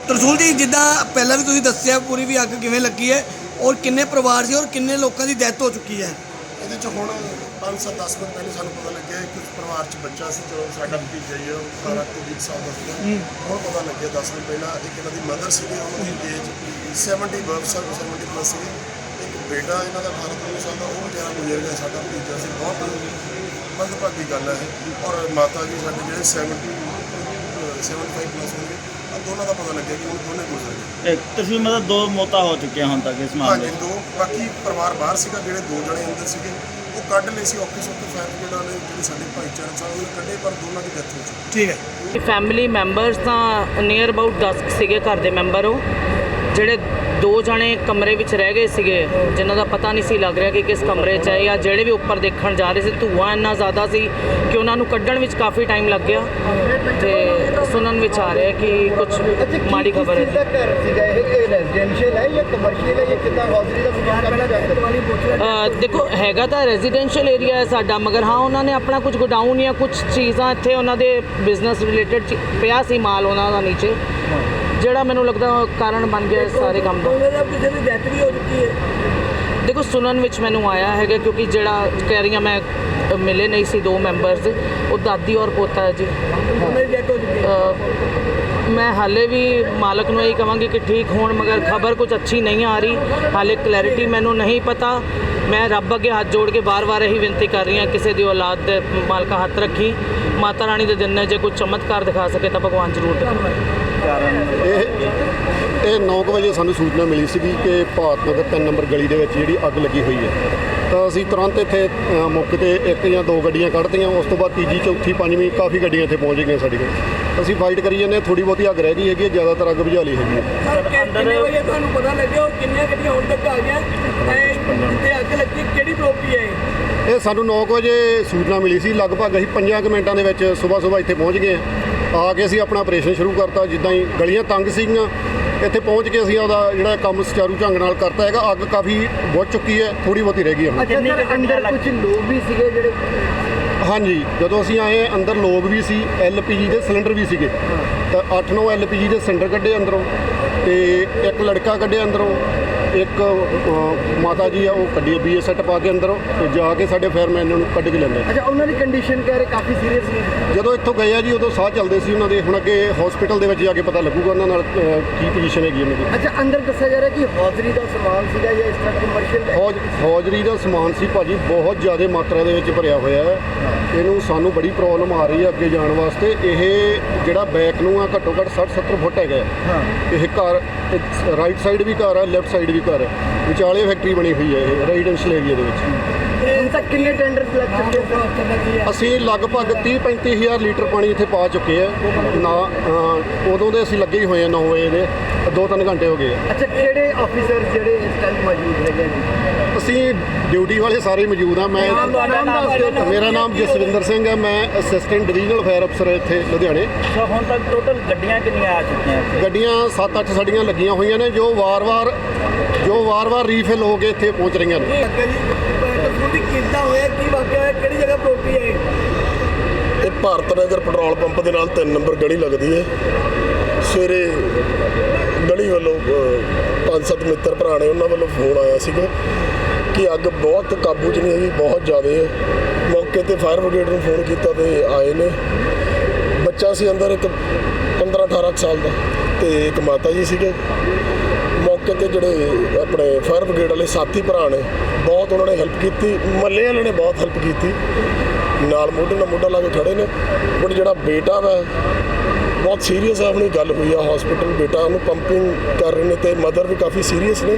ਤਰਸੂਲ ਜੀ ਜਿੱਦਾਂ ਪਹਿਲਾਂ ਵੀ ਤੁਸੀਂ ਦੱਸਿਆ ਪੂਰੀ ਵੀ ਅੱਗ ਕਿਵੇਂ ਲੱਗੀ ਹੈ ਔਰ ਕਿੰਨੇ ਪਰਿਵਾਰ ਸੀ ਔਰ ਕਿੰਨੇ ਲੋਕਾਂ ਦੀ ਡੈਥ ਹੋ ਚੁੱਕੀ ਹੈ? ਇਹਦੇ ਚ ਹੁਣ 5-7 10 ਮਿੰਟ ਪਹਿਲੇ ਸਾਨੂੰ ਪਤਾ ਲੱਗਿਆ ਕਿ ਕੁਝ ਪਰਿਵਾਰ ਚ ਬੱਚਾ ਸੀ ਜੋ ਸਾਡਾ ਭਤੀਜਾ ਹੀ ਹੈ ਉਹ 12 ਤੋਂ 20 ਸਾਲ ਦਾ ਸੀਗਾ। ਹੁਣ ਪਤਾ ਲੱਗਿਆ 10 ਮਿੰਟ ਪਹਿਲਾਂ ਇੱਕ ਇਹਨਾਂ ਦੀ ਮਦਰ ਸੀਗੀ ਉਹਨਾਂ ਦੀ ਏਜ 70 ਬਰਥ ਸਰ 70 ਪਲੱਸ ਸੀਗੀ। ਇੱਕ ਬੇਟਾ ਇਹਨਾਂ ਦਾ 18 ਤੋਂ 19 ਸਾਲ ਦਾ ਉਹ ਵਿਚਾਰਾ ਗੁਜ਼ਰ ਗਿਆ ਸਾਡਾ ਭਤੀਜਾ ਸੀ। ਬਹੁਤ ਮੰਦਭਾਗੀ ਗੱਲ ਹੈ। ਔਰ ਮਾਤਾ ਜੀ ਸਾਡੇ ਜਿਹੜੇ 70 ਅਹ 75 ਪਲੱਸ ਹੋਣਗੇ ਦੋਨਾਂ ਦਾ ਪਤਾ ਲੱਗਿਆ ਕਿ ਉਹ ਦੋਨੇ ਗੁਜ਼ਰ ਗਏ। ਇੱਕ ਤੁਸੀਂ ਮਤਲਬ ਦੋ ਮੌਤਾਂ ਹੋ ਚੁੱਕੀਆਂ ਹੁਣ ਤੱਕ ਇਸ ਮਾਮਲੇ ਹਾਂਜੀ ਦੋ ਬਾਕੀ ਪਰਿਵਾਰ ਬਾਹਰ ਸੀਗਾ ਜਿਹੜੇ ਦੋ ਜਣੇ ਅੰਦਰ ਸੀਗੇ ਉਹ ਕੱਢ ਲਏ ਸੀ ਆਫਿਸ ਆਫ ਫਾਇਰ ਬ੍ਰਿਗੇਡ ਵਾਲੇ ਜਿਹੜੇ ਸਾਡੇ ਭਾਈਚਾਰਕ ਸਾਹਿਬ ਨੇ ਕੱਢੇ ਪਰ ਦੋਨਾਂ ਦੀ ਡੈਥ ਹੋ ਚੁੱਕੀ। ਠੀਕ ਹੈ। ਫੈਮਿਲੀ ਮੈਂਬਰਸ ਤਾਂ ਨੀਅਰ ਅਬਾਊਟ 10 ਸੀਗੇ ਘਰ ਦੇ ਮੈਂਬਰ ਉਹ। ਜਿਹੜੇ ਦੋ ਜਣੇ ਕਮਰੇ ਵਿੱਚ ਰਹਿ ਗਏ ਸੀਗੇ ਜਿਨ੍ਹਾਂ ਦਾ ਪਤਾ ਨਹੀਂ ਸੀ ਲੱਗ ਰਿਹਾ ਕਿ ਕਿਸ ਕਮਰੇ 'ਚ ਹੈ ਜਾਂ ਜਿਹੜੇ ਵੀ ਉੱਪਰ ਦੇਖਣ ਜਾ ਰਹੇ ਸੀ ਧੂਆਂ ਇੰਨਾ ਜ਼ਿਆਦਾ ਸੀ ਕਿ ਉਹਨਾਂ ਨੂੰ ਕੱਢਣ ਵਿੱਚ ਕਾਫੀ ਟਾਈਮ ਲੱਗ ਗਿਆ। ਤੇ ਸੁਣਨ ਵਿੱਚ ਆ ਰਿਹਾ ਕਿ ਕੁਝ ਮਾੜੀ ਖਬਰ ਹੈ? ਕਿੱਦਾਂ ਘਰ ਸੀਗਾ ਇਹ ਇਹ ਰੈਜ਼ੀਡੈਂਸ਼ੀਅਲ ਹੈ ਜਾਂ ਕਮਰਸ਼ੀਅਲ ਹੈ ਜਾਂ ਕਿੱਦਾਂ ਹੌਜ਼ਰੀ ਦਾ ਸਮਾਨ ਕਰਨਾ ਚਾਹੁੰਦੇ? ਅ, ਦੇਖੋ ਹੈਗਾ ਤਾਂ ਰੈਜ਼ੀਡੈਂਸ਼ੀਅਲ ਏਰੀਆ ਹੈ ਸਾਡਾ ਮਗਰ ਹਾਂ ਉਹਨਾਂ ਨੇ ਆਪਣਾ ਕੁਝ ਗੋਡਾਊਨ ਜਾਂ ਕੁਝ ਚੀਜ਼ਾਂ ਇੱਥੇ ਉਹਨਾਂ ਦੇ ਬਿਜ਼ਨਸ ਰਿਲੇਟਡ ਪਿਆ ਸੀ ਮਾਲ ਉਹਨਾਂ ਦਾ ਨੀਚੇ ਜਿਹੜਾ ਮੈਨੂੰ ਲੱਗਦਾ ਕਾਰਨ ਬਣ ਗਿਆ ਸਾਰੇ ਕੰਮ ਦਾ। ਉਹਨਾਂ ਦਾ ਕਿਸੇ ਦੀ ਡੈਥ ਵੀ ਹੋ ਚੁੱਕੀ ਹੈ। ਦੇਖੋ ਸੁਣਨ ਵਿੱਚ ਮੈਨੂੰ ਆਇਆ ਹੈਗਾ ਕਿਉਂਕਿ ਜਿਹੜਾ ਕਹਿ ਰਹੀਆਂ ਮੈਂ ਮਿਲੇ ਨਹੀਂ ਸੀ ਦੋ ਮੈਂਬਰਸ ਉਹ ਦਾਦੀ ਔਰ ਪੋਤਾ ਜੀ। ਉਹਨਾਂ ਦੀ ਡੈਥ ਹੋ ਮੈਂ ਹਾਲੇ ਵੀ ਮਾਲਕ ਨੂੰ ਇਹੀ ਕਹਾਂਗੀ ਕਿ ਠੀਕ ਹੋਣ, ਮਗਰ ਖਬਰ ਕੁਝ ਅੱਛੀ ਨਹੀਂ ਆ ਰਹੀ। ਹਾਲੇ ਕਲੈਰਿਟੀ ਮੈਨੂੰ ਨਹੀਂ ਪਤਾ। ਮੈਂ ਰੱਬ ਅੱਗੇ ਹੱਥ ਜੋੜ ਕੇ ਬਾਰ-ਬਾਰ ਇਹੀ ਬੇਨਤੀ ਕਰ ਰਹੀ ਹਾਂ, ਕਿਸੇ ਦੀ ਔਲਾਦ ਦੇ ਮਾਲਕਾ ਹੱਥ ਰੱਖੀ। ਮਾਤਾ ਰਾਣੀ ਦੇ ਦਿਨ ਨੇ ਜੇ ਕੋਈ ਚਮਤਕਾਰ ਦਿਖਾ ਸਕੇ ਤਾਂ ਭਗਵਾਨ ਜ਼ਰੂਰ ਦਿਖਾਵੇ ਇਹ ਇਹ 9 ਵਜੇ ਸਾਨੂੰ ਸੂਚਨਾ ਮਿਲੀ ਸੀਗੀ ਕਿ ਭਾਰਤ ਨਗਰ 3 ਨੰਬਰ ਗਲੀ ਦੇ ਵਿੱਚ ਜਿਹੜੀ ਅੱਗ ਲੱਗੀ ਹੋਈ ਹੈ। ਤਾਂ ਅਸੀਂ ਤੁਰੰਤ ਇੱਥੇ ਮੌਕੇ ਤੇ ਇੱਕ ਜਾਂ ਦੋ ਗੱਡੀਆਂ ਕੱਢਤੀਆਂ, ਉਸ ਤੋਂ ਬਾਅਦ ਤੀਜੀ, ਚੌਥੀ, ਪੰਜਵੀਂ ਕਾਫੀ ਗੱਡੀਆਂ ਇੱਥੇ ਪਹੁੰਚ ਗਈਆਂ ਸਾਡੇ ਕੋਲ। ਅਸੀਂ ਫਾਈਟ ਕਰੀ ਜਾਂਦੇ ਥੋੜੀ ਬਹੁਤੀ ਅੱਗ ਰਹਿ ਗਈ ਹੈਗੀ ਹੈ, ਜ਼ਿਆਦਾਤਰ ਅੱਗ ਬੁਝਾ ਲਈ ਹੈਗੀ ਹੈ। ਸਰ ਕਿੰਨੇ ਵਜੇ ਤੁਹਾਨੂੰ ਪਤਾ ਲੱਗਿਆ ਔਰ ਕਿੰਨੀਆਂ ਗੱਡੀਆਂ ਹੁਣ ਤੱਕ ਆ ਗਈਆਂ ਇਹ ਜਿੱਥੇ ਅੱਗ ਲੱਗੀ ਕਿਹੜੀ ਪ੍ਰੋਪਰਟੀ ਹੈ ਇਹ? ਇਹ ਸਾਨੂੰ 9 ਵਜੇ ਸੂਚਨਾ ਮਿਲੀ ਸੀ ਲਗਭਗ ਅਸੀਂ 5 ਮਿੰਟਾਂ ਦੇ ਵਿੱਚ ਸਵੇਰ ਸਵੇਰ ਇੱਥੇ ਪਹੁੰਚ ਗਏ ਹਾਂ। ਆ ਕੇ ਅਸੀਂ ਆਪਣਾ ਆਪਰੇਸ਼ਨ ਸ਼ੁਰੂ ਕਰਤਾ ਜਿੱਦਾਂ ਹੀ ਗਲੀਆਂ ਤੰਗ ਸੀਗੀਆਂ ਇੱਥੇ ਪਹੁੰਚ ਕੇ ਅਸੀਂ ਉਹਦਾ ਜਿਹੜਾ ਕੰਮ ਸੁਚਾਰੂ ਢੰਗ ਨਾਲ ਕਰਤਾ ਹੈਗਾ ਅੱਗ ਕਾਫੀ ਬੁਝ ਚੁੱਕੀ ਹੈ ਥੋੜੀ ਬਹੁਤੀ ਰਹਿ ਗਈ ਹੈ ਹੁਣ। ਅੱਛਾ ਸਰ ਅੰਦਰ ਕੁਝ ਲੋਕ ਵੀ ਸੀਗੇ ਜਿਹੜੇ ਹਾਂਜੀ, ਜਦੋਂ ਅਸੀਂ ਆਏ, ਅੰਦਰ ਲੋਕ ਵੀ ਸੀ ਐਲਪੀਜੀ ਦੇ ਸਿਲੰਡਰ ਵੀ ਸੀਗੇ। ਤਾਂ 8-9 ਐਲਪੀਜੀ ਦੇ ਸਿਲੰਡਰ ਕੱਢੇ ਅੰਦਰੋਂ ਤੇ ਇੱਕ ਲੜਕਾ ਕੱਢਿਆ ਅੰਦਰੋਂ। ਇੱਕ ਅ, ਮਾਤਾ ਜੀ ਆ ਉਹ ਕੱਢੀ ਬੀਏ ਸੈੱਟ ਪਾ ਕੇ ਅੰਦਰੋਂ ਤੇ ਜਾ ਕੇ ਸਾਡੇ ਫਾਇਰਮੈਨ ਨੂੰ ਕੱਢ ਕੇ ਲੈਂਦੇ ਅੱਛਾ ਉਹਨਾਂ ਦੀ ਕੰਡੀਸ਼ਨ ਕਹਿ ਰਹੇ ਕਾਫੀ ਸੀਰੀਅਸ ਸੀ ਜਦੋਂ ਇੱਥੋਂ ਗਏ ਆ ਜੀ ਉਦੋਂ ਸਾਹ ਚੱਲਦੇ ਸੀ ਉਹਨਾਂ ਦੇ ਹੁਣ ਅੱਗੇ ਹਸਪੀਟਲ ਦੇ ਵਿੱਚ ਜਾ ਕੇ ਪਤਾ ਲੱਗੂਗਾ ਉਹਨਾਂ ਨਾਲ ਅ, ਕੀ ਪੋਜੀਸ਼ਨ ਹੈਗੀ ਉਹਨਾਂ ਦੀ। ਅੱਛਾ ਅੰਦਰ ਦੱਸਿਆ ਜਾ ਰਿਹਾ ਕਿ ਹੌਜ਼ਰੀ ਦਾ ਸਮਾਨ ਸੀਗਾ ਜਾਂ ਇਸ ਤਰ੍ਹਾਂ ਕਮਰਸ਼ੀਅਲ ਫੌਜ ਫੌਜਰੀ ਦਾ ਸਮਾਨ ਸੀ ਭਾਜੀ ਬਹੁਤ ਜ਼ਿਆਦਾ ਮਾਤਰਾ ਦੇ ਵਿੱਚ ਭਰਿਆ ਹੋਇਆ ਹੈ। ਇਹਨੂੰ ਸਾਨੂੰ ਬੜੀ ਪ੍ਰੋਬਲਮ ਆ ਰਹੀ ਹੈ ਅੱਗੇ ਜਾਣ ਵਾਸਤੇ। ਇਹ ਜਿਹੜਾ ਬੈਕ ਨੂੰ ਆ ਘੱਟੋ ਘੱਟ 60 70 ਫੁੱਟ ਹੈਗਾ ਹੈ। ਇਹ ਘਰ ਰਾਈਟ ਸਾਈਡ ਵੀ ਘਰ ਹੈ ਲੈਫਟ ਸਾਈਡ ਵੀ ਘਰ। ਵਿਚਾਲੇ ਫੈਕਟਰੀ ਬਣੀ ਹੋਈ ਹੈ ਇਹ ਰੈਜ਼ੀਡੈਂਸ਼ੀਅਲ ਏਰੀਆ ਦੇ ਵਿੱਚ। ਹੁਣ ਤੱਕ ਕਿੰਨੇ ਟੈਂਡਰਸ ਲੱਗ ਚੁੱਕੇ ਸਰ ਅਸੀਂ ਲਗਭਗ 30 35000 ਲੀਟਰ ਪਾਣੀ ਇੱਥੇ ਪਾ ਚੁੱਕੇ ਆ। ਨਾ ਅ, ਉਦੋਂ ਦੇ ਅਸੀਂ ਲੱਗੇ ਹੀ ਹੋਏ ਆ 9 ਵਜੇ ਦੇ 2-3 ਘੰਟੇ ਹੋ ਗਏ ਆ। ਅੱਛਾ ਕਿਹੜੇ ਆਫੀਸਰ ਜਿਹੜੇ ਇਸ ਟਾਈਮ ਮੌਜੂਦ ਹੈਗੇ ਨੇ? ਅਸੀਂ ਡਿਊਟੀ ਵਾਲੇ ਸਾਰੇ ਮੌਜੂਦ ਆ। ਮੈਂ ਮੇਰਾ ਨਾਮ ਜਸਵਿੰਦਰ ਸਿੰਘ ਹੈ ਮੈਂ ਅਸਿਸਟੈਂਟ ਡਿਵੀਜ਼ਨਲ ਫਾਇਰ ਅਫਸਰ ਇੱਥੇ ਲੁਧਿਆਣੇ। ਸੋ ਹੁਣ ਤੱਕ ਟੋਟਲ ਗੱਡੀਆਂ ਕਿੰਨੀਆਂ ਆ ਚੁੱਕੀਆਂ ਇੱਥੇ? ਗੱਡੀਆਂ 7-8 ਸਾਡੀਆਂ ਲੱਗੀਆਂ ਹੋਈਆਂ ਨੇ ਜੋ ਵਾਰ-ਵਾਰ ਜੋ ਵਾਰ-ਵਾਰ ਰੀਫਿਲ ਹੋ ਕੇ ਇੱਥੇ ਪਹੁੰਚ ਰਹੀਆਂ ਨੇ। ਅੱਗੇ ਕਿੱਦਾਂ ਹੋਇਆ, ਕੀ ਵਾਕਿਆ ਹੋਇਆ, ਕਿਹੜੀ ਜਗ੍ਹਾ ਪ੍ਰੋਪਰਟੀ ਹੈ ਇਹ? ਇਹ ਭਾਰਤ ਨਗਰ ਪੈਟਰੋਲ ਪੰਪ ਦੇ ਨਾਲ 3 ਨੰਬਰ ਗਲੀ ਲੱਗਦੀ ਹੈ। ਸਵੇਰੇ ਗਲੀ ਵੱਲੋਂ ਪੰਜ ਸੱਤ ਮਿੱਤਰ ਭਰਾ ਨੇ ਉਹਨਾਂ ਵੱਲੋਂ ਫੋਨ ਆਇਆ ਸੀਗਾ ਕਿ ਅੱਗ ਬਹੁਤ ਕਾਬੂ 'ਚ ਨਹੀਂ ਹੈਗੀ, ਬਹੁਤ ਜ਼ਿਆਦਾ ਹੈ। ਮੌਕੇ ਤੇ ਫਾਇਰ ਬ੍ਰਿਗੇਡ ਨੂੰ ਫੋਨ ਕੀਤਾ ਤੇ ਆਏ ਨੇ। ਬੱਚਾ ਸੀ ਅੰਦਰ ਇੱਕ 15 18 ਕੁ ਸਾਲ ਦਾ ਤੇ ਇੱਕ ਮਾਤਾ ਜੀ ਸੀਗੇ। ਮੌਕੇ ਤੇ ਜਿਹੜੇ ਆਪਣੇ ਫਾਇਰ ਬ੍ਰਿਗੇਡ ਵਾਲੇ ਸਾਥੀ ਭਰਾ ਨੇ ਬਹੁਤ ਉਹਨਾਂ ਨੇ ਹੈਲਪ ਕੀਤੀ, ਮੱਲੇ ਵਾਲਿਆਂ ਨੇ ਬਹੁਤ ਹੈਲਪ ਕੀਤੀ। ਨਾਲ ਮੋਢੇ ਨਾਲ ਮੋਢਾ ਲਾ ਕੇ ਖੜੇ ਨੇ। ਬਟ ਜਿਹੜਾ ਬੇਟਾ ਵਾ, ਬਹੁਤ ਸੀਰੀਅਸ ਆ, ਆਪਣੀ ਗੱਲ ਹੋਈ ਆ ਹਸਪੀਟਲ ਬੇਟਾ ਉਹਨੂੰ ਪੰਪਿੰਗ ਕਰ ਰਹੇ ਨੇ ਤੇ ਮਦਰ ਵੀ ਕਾਫੀ ਸੀਰੀਅਸ ਨੇ।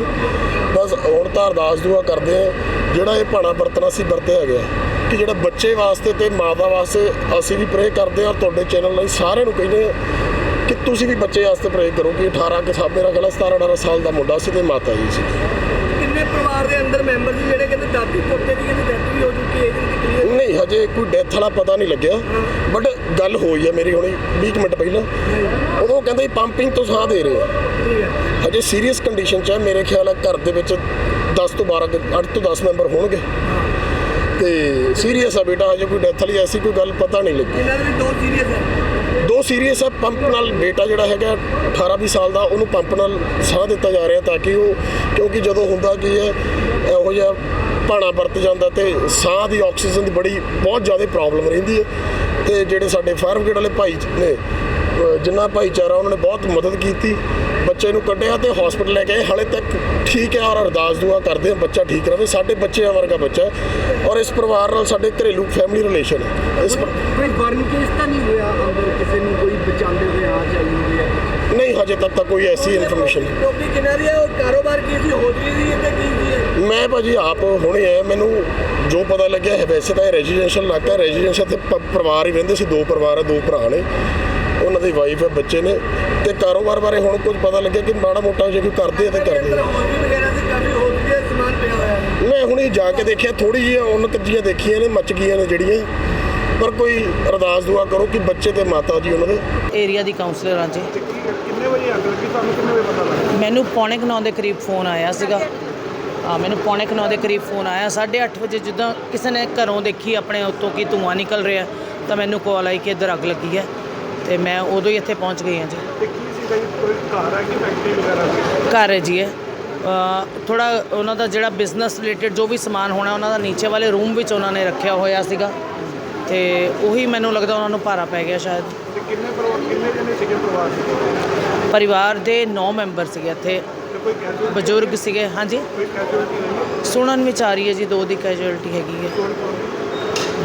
ਬਸ ਹੁਣ ਤਾਂ ਅਰਦਾਸ ਦੁਆ ਕਰਦੇ ਆ, ਜਿਹੜਾ ਇਹ ਭਾਣਾ ਵਰਤਣਾ ਸੀ ਵਰਤਿਆ ਗਿਆ। ਕਿ ਜਿਹੜਾ ਬੱਚੇ ਵਾਸਤੇ ਤੇ ਮਾਤਾ ਵਾਸਤੇ ਅਸੀਂ ਵੀ ਪ੍ਰੇ ਕਰਦੇ ਆ ਔਰ ਤੁਹਾਡੇ ਚੈਨਲ ਲਈ ਸਾਰਿਆਂ ਨੂੰ ਕਹਿੰਦੇ ਆ ਕਿ ਤੁਸੀਂ ਵੀ ਬੱਚੇ ਵਾਸਤੇ ਪ੍ਰੇ ਕਰੋ ਕਿ 18 ਕੇ ਸਾਲ ਮੇਰਾ ਗਲਾ 17 18 ਸਾਲ ਦਾ ਮੁੰਡਾ ਸੀ ਤੇ ਮਾਤਾ ਜੀ ਸੀ। ਅੰਦਰ ਮੈਂਬਰ ਸੀ ਜਿਹੜੇ ਕਹਿੰਦੇ ਦਾਦੀ ਪੋਤੇ ਦੀ ਕਹਿੰਦੇ ਡੈਥ ਵੀ ਹੋ ਚੁੱਕੀ ਹੈ ਇਹਦੀ ਕਲੀਅਰ ਨਹੀਂ ਹਜੇ ਕੋਈ ਡੈਥ ਵਾਲਾ ਪਤਾ ਨਹੀਂ ਲੱਗਿਆ ਬਟ ਗੱਲ ਹੋਈ ਹੈ ਮੇਰੀ ਹੁਣੇ 20 ਕੁ ਮਿੰਟ ਪਹਿਲਾਂ। ਉਦੋਂ ਕਹਿੰਦੇ ਪੰਪਿੰਗ ਤੋਂ ਸਾਹ ਦੇ ਰਹੇ ਆ। ਠੀਕ ਹੈ। ਹਜੇ ਸੀਰੀਅਸ ਕੰਡੀਸ਼ਨ 'ਚ ਹੈ ਮੇਰੇ ਖਿਆਲ ਹੈ ਘਰ ਦੇ ਵਿੱਚ 10 ਤੋਂ 12 ਕੁ- 8 ਤੋਂ 10 ਮੈਂਬਰ ਹੋਣਗੇ। ਤੇ ਸੀਰੀਅਸ ਆ ਬੇਟਾ ਹਜੇ ਕੋਈ ਡੈਥ ਵਾਲੀ ਐਸੀ ਕੋਈ ਗੱਲ ਪਤਾ ਨਹੀਂ ਲੱਗੀ। ਇਹਨਾਂ ਦੇ ਵੀ ਦੋ ਸੀਰੀਅਸ ਹੈ। ਦੋ ਸੀਰੀਅਸ ਹੈ ਪੰਪ ਨਾਲ ਬੇਟਾ ਜਿਹੜਾ ਹੈਗਾ 18 20 ਸਾਲ ਦਾ ਉਹਨੂੰ ਪੰਪ ਨਾਲ ਸਾਹ ਦਿੱਤਾ ਜਾ ਰਿਹਾ ਤਾਂ ਕਿ ਉਹ ਕਿਉਂਕਿ ਜਦੋਂ ਹੁੰਦਾ ਕੀ ਹੈ ਇਹੋ ਜਿਹਾ ਭਾਣਾ ਵਰਤ ਜਾਂਦਾ ਤੇ ਸਾਹ ਦੀ ਆਕਸੀਜਨ ਦੀ ਬੜੀ ਬਹੁਤ ਜ਼ਿਆਦਾ ਪ੍ਰੋਬਲਮ ਰਹਿੰਦੀ ਹੈ। ਤੇ ਜਿਹੜੇ ਸਾਡੇ ਫਾਇਰ ਬ੍ਰਿਗੇਡ ਵਾਲੇ ਭਾਈ ਨੇ ਜਿੰਨਾ ਭਾਈਚਾਰਾ ਉਹਨਾਂ ਨੇ ਬਹੁਤ ਮਦਦ ਕੀਤੀ। ਬੱਚੇ ਨੂੰ ਕੱਢਿਆ ਤੇ ਹਸਪੀਟਲ ਲੈ ਕੇ ਆਏ। ਹਾਲੇ ਤੱਕ ਠੀਕ ਹੈ ਔਰ ਅਰਦਾਸ ਦੁਆ ਕਰਦੇ ਆ ਬੱਚਾ ਠੀਕ ਰਵੇ ਸਾਡੇ ਬੱਚਿਆਂ ਵਰਗਾ ਬੱਚਾ ਹੈ ਔਰ ਇਸ ਪਰਿਵਾਰ ਨਾਲ ਸਾਡੇ ਘਰੇਲੂ ਫੈਮਿਲੀ ਰਿਲੇਸ਼ਨ ਹੈ। ਇਸ ਪਰ- ਕੋਈ ਬਰਨ ਕੇਸ ਤਾਂ ਨਹੀਂ ਹੋਇਆ ਅੰਦਰ ਕਿਸੇ ਨੂੰ ਕੋਈ ਬਚਾਉਂਦੇ ਹੋਏ ਆ ਜਾਈ ਹੋਈ ਹੈ? ਨਹੀਂ ਹਜੇ ਤੱਕ ਤਾਂ ਕੋਈ ਐਸੀ ਇਨਫੋਰਮੇਸ਼ਨ ਟੋਪੀ ਕਿਨਾਂ ਦੀ ਹੈ? ਉਹ ਕਾਰੋਬਾਰ ਕੀ ਸੀ? ਹੋਟਲੀ ਦੀ ਤੇ ਕੀ? ਮੈਂ ਭਾਜੀ ਆਪ ਹੁਣੇ ਆਇਆ ਮੈਨੂੰ ਜੋ ਪਤਾ ਲੱਗਿਆ ਹੈ ਵੈਸੇ ਤਾਂ ਇਹ ਰੈਜ਼ੀਡੈਂਸ਼ੀਅਲ ਇਲਾਕਾ ਰੈਜ਼ੀਡੈਂਸ਼ੀਅਲ ਤੇ ਪ- ਪਰਿਵਾਰ ਹੀ ਰਹਿੰਦੇ ਸੀ ਦੋ ਪਰਿਵਾਰ ਆ ਦੋ ਭਰਾ ਨੇ ਉਹਨਾਂ ਦੀ ਵਾਈਫ ਹੈ ਬੱਚੇ ਨੇ ਤੇ ਕਾਰੋਬਾਰ ਬਾਰੇ ਹੁਣ ਕੁਝ ਪਤਾ ਲੱਗਿਆ ਕਿ ਮਾੜਾ ਮੋਟਾ ਜੇ ਕੋਈ ਕਰਦੇ ਆ ਤੇ ਕਰਦੇ ਆ। ਹੈ ਮੈਂ ਹੁਣੇ ਜਾ ਕੇ ਦੇਖਿਆ ਥੋੜੀ ਜਿਹੀ ਉਹਨਾਂ ਕੱਜੀਆਂ ਦੇਖੀਆਂ ਨੇ ਮੱਚ ਗਈਆਂ ਨੇ ਜਿਹੜੀਆਂ ਪਰ ਕੋਈ ਅਰਦਾਸ ਦੁਆ ਕਰੋ ਕਿ ਬੱਚੇ ਤੇ ਮਾਤਾ ਜੀ ਉਹਨਾਂ ਦੇ। ਏਰੀਆ ਦੀ ਕਾਉਂਸਲਰ ਹਾਂ ਜੀ। ਕਿੰਨੇ ਵਜੇ ਅੱਗ ਲੱਗੀ ਤੁਹਾਨੂੰ ਕਿੰਨੇ ਵਜੇ ਪਤਾ ਲੱਗਾ ਮੈਨੂੰ ਪੌਣੇ 9 ਦੇ ਕਰੀਬ ਫੋਨ ਆਇਆ ਸੀਗਾ। ਮੈਨੂੰ ਪੌਣੇ 9 ਦੇ ਕਰੀਬ ਫੋਨ ਆਇਆ। 8:30 ਵਜੇ ਜਿੱਦਾਂ ਕਿਸੇ ਨੇ ਘਰੋਂ ਦੇਖੀ ਆਪਣੇ ਉੱਤੋਂ ਕੀ ਧੂੰਆਂ ਨਿਕਲ ਰਿਹਾ ਤਾਂ ਮੈਨੂੰ ਕਾਲ ਆਈ ਕਿ ਇੱਧਰ ਅੱਗ ਲੱਗੀ ਹੈ ਤੇ ਮੈਂ ਉਦੋਂ ਹੀ ਇੱਥੇ ਪਹੁੰਚ ਗਈ ਹਾਂ ਜੀ। ਘਰ ਹੈ ਕਿ ਫੈਕਟਰੀ ਵਗੈਰਾ ਸੀ? ਘਰ ਹੈ ਜੀ ਇਹ। ਥੋੜਾ ਉਹਨਾਂ ਦਾ ਜਿਹੜਾ ਬਿਜ਼ਨਸ ਰਿਲੇਟਡ ਜੋ ਵੀ ਸਮਾਨ ਹੋਣਾ ਉਹਨਾਂ ਦਾ ਨੀਚੇ ਵਾਲੇ ਰੂਮ ਵਿੱਚ ਉਹਨਾਂ ਨੇ ਰੱਖਿਆ ਹੋਇਆ ਸੀਗਾ। ਤੇ ਉਹੀ ਮੈਨੂੰ ਲੱਗਦਾ ਉਹਨਾਂ ਨੂੰ ਭਾਰਾ ਪੈ ਗਿਆ ਸ਼ਾਇਦ। ਕਿੰਨੇ ਪਰਿਵਾਰ ਕਿੰਨੇ ਜਣੇ ਸੀਗੇ ਪਰਿਵਾਰ ਦੇ? ਪਰਿਵਾਰ ਦੇ 9 ਮੈਂਬਰ ਸੀਗੇ ਇੱਥੇ। ਬਜ਼ੁਰਗ ਸੀਗੇ, ਹਾਂਜੀ। ਸੁਣਨ ਵਿੱਚ ਆ ਰਹੀ ਹੈ ਜੀ, ਦੋ ਦੀ ਕੈਜੁਅਲਟੀ ਹੈਗੀ ਹੈ।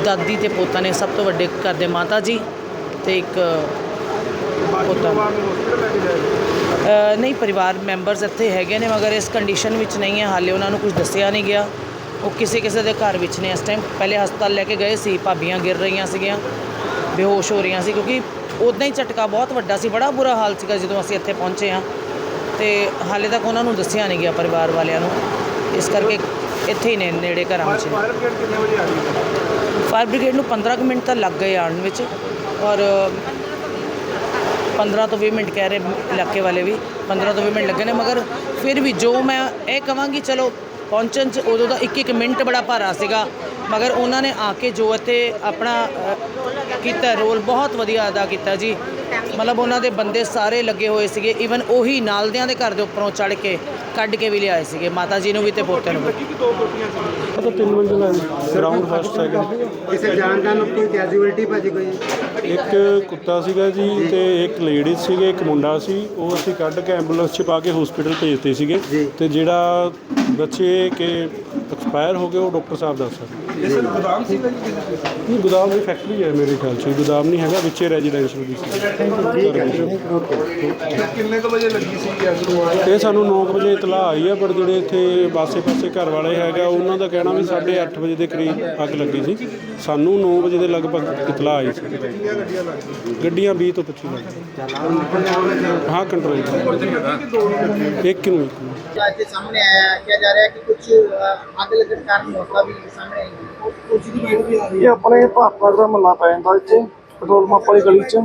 ਦਾਦੀ ਤੇ ਪੋਤਾ ਨੇ ਸਭ ਤੋਂ ਵੱਡੇ ਘਰ ਦੇ ਮਾਤਾ ਜੀ ਤੇ ਇੱਕ ਪੋਤਾ। ਨਹੀਂ, ਪਰਿਵਾਰ ਮੈਂਬਰਸ ਇੱਥੇ ਹੈਗੇ ਨੇ, ਮਗਰ ਇਸ ਕੰਡੀਸ਼ਨ ਵਿੱਚ ਨਹੀਂ ਹੈ, ਹਾਲੇ ਉਹਨਾਂ ਨੂੰ ਕੁਝ ਦੱਸਿਆ ਨਹੀਂ ਗਿਆ। ਉਹ ਕਿਸੇ ਕਿਸੇ ਦੇ ਘਰ ਵਿੱਚ ਨੇ, ਇਸ ਟਾਈਮ ਪਹਿਲੇ ਹਸਪਤਾਲ ਲੈ ਕੇ ਗਏ ਸੀ, ਭਾਬੀਆਂ ਗਿਰ ਰਹੀਆਂ ਸੀਗੀਆਂ, ਬੇਹੋਸ਼ ਹੋ ਰਹੀਆਂ ਸੀ, ਕਿਉਂਕਿ ਉਦਾਂ ਹੀ ਝਟਕਾ ਬਹੁਤ ਵੱਡਾ ਸੀ, ਬੜਾ ਬੁਰਾ ਹਾਲ ਸੀਗਾ ਜਦੋਂ ਅਸੀਂ ਇੱਥੇ ਪਹੁੰਚੇ ਹਾਂ। ਤੇ ਹਾਲੇ ਤੱਕ ਉਹਨਾਂ ਨੂੰ ਦੱਸਿਆ ਨਹੀਂ ਗਿਆ ਪਰਿਵਾਰ ਵਾਲਿਆਂ ਨੂੰ। ਇਸ ਕਰਕੇ ਇੱਥੇ ਹੀ ਨੇ ਨੇੜੇ ਘਰਾਂ ਵਿੱਚ। ਨੇ ਫਾਇਰ ਬ੍ਰਿਗੇਡ ਕਿੰਨੇ ਵਜੇ ਆ ਗਈ? ਫਾਇਰ ਬ੍ਰਿਗੇਡ ਨੂੰ 15 ਕੁ ਮਿੰਟ ਤਾਂ ਲੱਗ ਗਏ ਆਉਣ ਵਿੱਚ ਔਰ 15 ਤੋਂ 20 ਮਿੰਟ ਕਹਿ ਰਹੇ ਇਲਾਕੇ ਵਾਲੇ ਵੀ 15 ਤੋਂ 20 ਮਿੰਟ ਲੱਗੇ ਨੇ ਮਗਰ ਫਿਰ ਵੀ ਜੋ ਮੈਂ ਇਹ ਕਵਾਂਗੀ ਚਲੋ ਪਹੁੰਚਣ ਚ ਉਦੋਂ ਦਾ ਇੱਕ ਇੱਕ ਮਿੰਟ ਬੜਾ ਭਾਰਾ ਸੀਗਾ ਮਗਰ ਉਹਨਾਂ ਨੇ ਆ ਕੇ ਜੋ ਇੱਥੇ ਆਪਣਾ ਅ, ਕੀਤਾ ਰੋਲ ਬਹੁਤ ਵਧੀਆ ਅਦਾ ਕੀਤਾ ਜੀ। ਮਤਲਬ ਉਹਨਾਂ ਦੇ ਬੰਦੇ ਸਾਰੇ ਲੱਗੇ ਹੋਏ ਸੀਗੇ ਈਵਨ ਉਹੀ ਨਾਲਦਿਆਂ ਦੇ ਘਰ ਦੇ ਉੱਪਰੋਂ ਚੜ ਕੇ ਕੱਢ ਕੇ ਵੀ ਲਿਆਏ ਸੀਗੇ ਮਾਤਾ ਜੀ ਨੂੰ ਵੀ ਤੇ ਪੋਤੇ ਨੂੰ ਵੀ। ਕਿ ਦੋ ਕੋਠੀਆਂ ਸੀ? ਪਤਾ ਤਿੰਨ ਮੰਜ਼ਿਲਾ ਗਰਾਊਂਡ ਫਸਟ ਸੈਕਿੰਡ ਕਿਸੇ ਜਾਣਕਾਰ ਨੂੰ ਕੋਈ ਕੈਜੂਅਲਟੀ ਭਾਜੀ ਕੋਈ? ਇੱਕ ਕੁੱਤਾ ਸੀਗਾ ਜੀ ਤੇ ਇੱਕ ਲੇਡੀ ਸੀਗੇ ਇੱਕ ਮੁੰਡਾ ਸੀ ਉਹ ਅਸੀਂ ਕੱਢ ਕੇ ਐਂਬੂਲੈਂਸ 'ਚ ਪਾ ਕੇ ਹਸਪੀਟਲ ਭੇਜਤੇ ਸੀਗੇ ਤੇ ਜਿਹੜਾ ਬੱਚੇ ਕੇ ਐਕਸਪਾਇਰ ਹੋ ਗਏ ਉਹ ਡਾਕਟਰ ਸਾਹਿਬ ਦੱਸ ਸਕਦੇ। ਇਹ ਸਰ ਗੋਦਾਮ ਦਾ? ਨਹੀਂ ਗੋਦਾਮ ਦੀ ਫੈਕਟਰੀ ਹੈ ਮੇਰੇ ਖਿਆਲ 'ਚ। ਗੋਦਾਮ ਨਹੀਂ ਹੈਗਾ ਵਿੱਚੇ ਰੈਜ਼ੀਡੈਂਸ਼ੀਅਲ ਦੀ ਸੀ। ਕਿੰਨੇ ਕੁ ਵਜੇ ਲੱਗੀ ਸੀ ਅੱਗ ਨੂੰ ਆ ਇਹ ਸਾਨੂੰ 9 ਵਜੇ ਇਤਲਾਹ ਆਈ ਹੈ ਪਰ ਜਿਹੜੇ ਇੱਥੇ ਬਾਸੇ-ਪਾਸੇ ਘਰ ਵਾਲੇ ਹੈਗਾ ਉਹਨਾਂ ਦਾ ਕਹਿਣਾ ਵੀ 8:30 ਵਜੇ ਦੇ ਕਰੀਬ ਅੱਗ ਲੱਗੀ ਸੀ। ਸਾਨੂੰ 9 ਵਜੇ ਦੇ ਲਗਭਗ ਇਤਲਾਹ ਆਈ ਸੀ। ਗੱਡੀਆਂ ਲੱਗ ਗਈਆਂ ਗੱਡੀਆਂ 20 ਤੋਂ 25 ਲੱਗ ਹਾਂ ਕੰਟਰੋਲ ਇੱਕ ਨੂੰ ਅੱਜ ਸਾਹਮਣੇ ਆਇਆ ਕਿਹਾ ਜਾ ਰਿਹਾ ਕਿ ਕੁਝ ਅੱਗ ਲੱਗਣ ਕਾਰਨ ਮੌਤਾਂ ਵੀ ਸਾਹਮਣੇ ਆਈ ਇਹ ਆਪਣੇ ਭਾਪਾ ਦਾ ਮੱਲਾ ਪੈ ਜਾਂਦਾ ਇੱਥੇ, ਪੈਟਰੋਲ ਪੰਪ ਵਾਲੀ ਗਲੀ 'ਚ।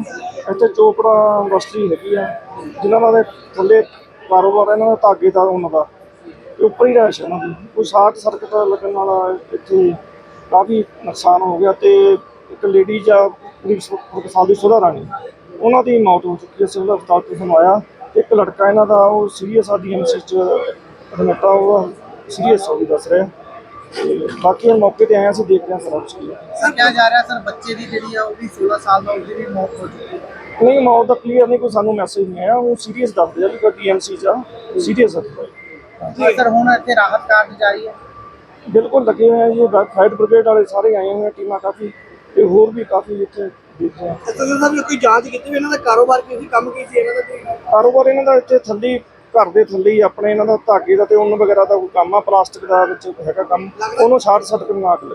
ਇੱਥੇ ਚੋਪੜਾ ਇੰਡਸਟਰੀ ਹੈਗੀ ਆ, ਜਿਨ੍ਹਾਂ ਦਾ ਥੱਲੇ ਕਾਰੋਬਾਰ ਇਹਨਾਂ ਦਾ ਧਾਗੇ ਦਾ ਉਹਨਾਂ ਦਾ। ਤੇ ਉੱਪਰ ਹੀ ਰਹਿਸ਼ ਇਹਨਾਂ ਦੀ। ਕੋਈ ਸ਼ਾਰਟ ਸਰਕਟ ਲੱਗਣ ਨਾਲ ਇੱਥੇ ਕਾਫੀ ਨੁਕਸਾਨ ਹੋ ਗਿਆ ਤੇ ਇੱਕ ਲੇਡੀ ਜਾਂ ਕਰੀਬ ਸਾਲ ਦੀ ਸੁਧਾ ਰਾਣੀ ਉਹਨਾਂ ਦੀ ਮੌਤ ਹੋ ਚੁੱਕੀ ਹੈ ਸਿਵਲ ਹਸਪਤਾਲ ਤੋਂ ਸੁਣਾਇਆ ਇੱਕ ਲੜਕਾ ਇਹਨਾਂ ਦਾ, ਉਹ ਸੀਰੀਅਸ ਆ ਡੀਐਮਸੀ 'ਚ ਐਡਮਿਟ ਆ, ਉਹ ਸੀਰੀਅਸ ਹੋ ਗਈ ਦੱਸ ਰਿਹਾ। ਬਾਕੀ ਹੁਣ ਮੌਕੇ ਤੇ ਆਏ ਹਾਂ, ਅਸੀਂ ਦੇਖਦੇ ਹਾਂ ਸਾਰਾ ਕੁਛ ਕੀ ਹੈ। ਸਰ ਕਿਹਾ ਜਾ ਰਿਹਾ ਸਰ ਬੱਚੇ ਦੀ ਜਿਹੜੀ ਆ ਉਹ ਵੀ 16 ਸਾਲ ਦਾ ਉਹਦੀ ਵੀ ਮੌਤ ਹੋ ਚੁੱਕੀ ਹੈ। ਨਹੀਂ ਮੌਤ ਦਾ ਕਲੀਅਰ ਨਹੀਂ ਕੋਈ ਸਾਨੂੰ ਮੈਸੇਜ ਨਹੀਂ ਆਇਆ। ਉਹ ਸੀਰੀਅਸ ਦੱਸਦੇ ਆ ਵੀ ਕੋਈ ਡੀਐਮਸੀ ਚ ਸੀਰੀਅਸ ਹੈ ਸਰ ਹੁਣ ਇੱਥੇ ਰਾਹਤ ਕਾਰਜ ਜਾਰੀ ਹੈ। ਬਿਲਕੁਲ ਲੱਗੇ ਹੋਏ ਆ ਜੀ ਫਾਇਰ ਬ੍ਰਿਗੇਡ ਵਾਲੇ ਸਾਰੇ ਆਏ ਹੋਏ ਆ ਟੀਮਾਂ ਕਾਫੀ ਤੇ ਹੋਰ ਵੀ ਕਾਫੀ ਇੱਥੇ ਦੇਖ ਰਹੇ ਆ ਸਾਹਿਬ ਕੋਈ ਜਾਂਚ ਕੀਤੀ ਵੀ ਇਹਨਾਂ ਦਾ ਕਾਰੋਬਾਰ ਕੀ ਸੀ ਕੰਮ ਕੀ ਸੀ ਇਹਨਾਂ ਦਾ ਕੋਈ ਕਾਰੋਬਾਰ ਇਹਨਾਂ ਦਾ ਇੱਥੇ ਥੱਲੇ ਘਰ ਦੇ ਥੱਲੇ ਹੀ ਆਪਣੇ ਇਹਨਾਂ ਦਾ ਧਾਗੇ ਦਾ ਤੇ ਉੱਨ ਵਗੈਰਾ ਦਾ ਕੋਈ ਕੰਮ ਆ, ਪਲਾਸਟਿਕ ਦਾ ਵਿੱਚ ਹੈਗਾ ਕੰਮ, ਉਹਨੂੰ ਸ਼ਾਰਟ ਸਰਕਟ ਨਾਲ ਅੱਗ ਲੱਗੀ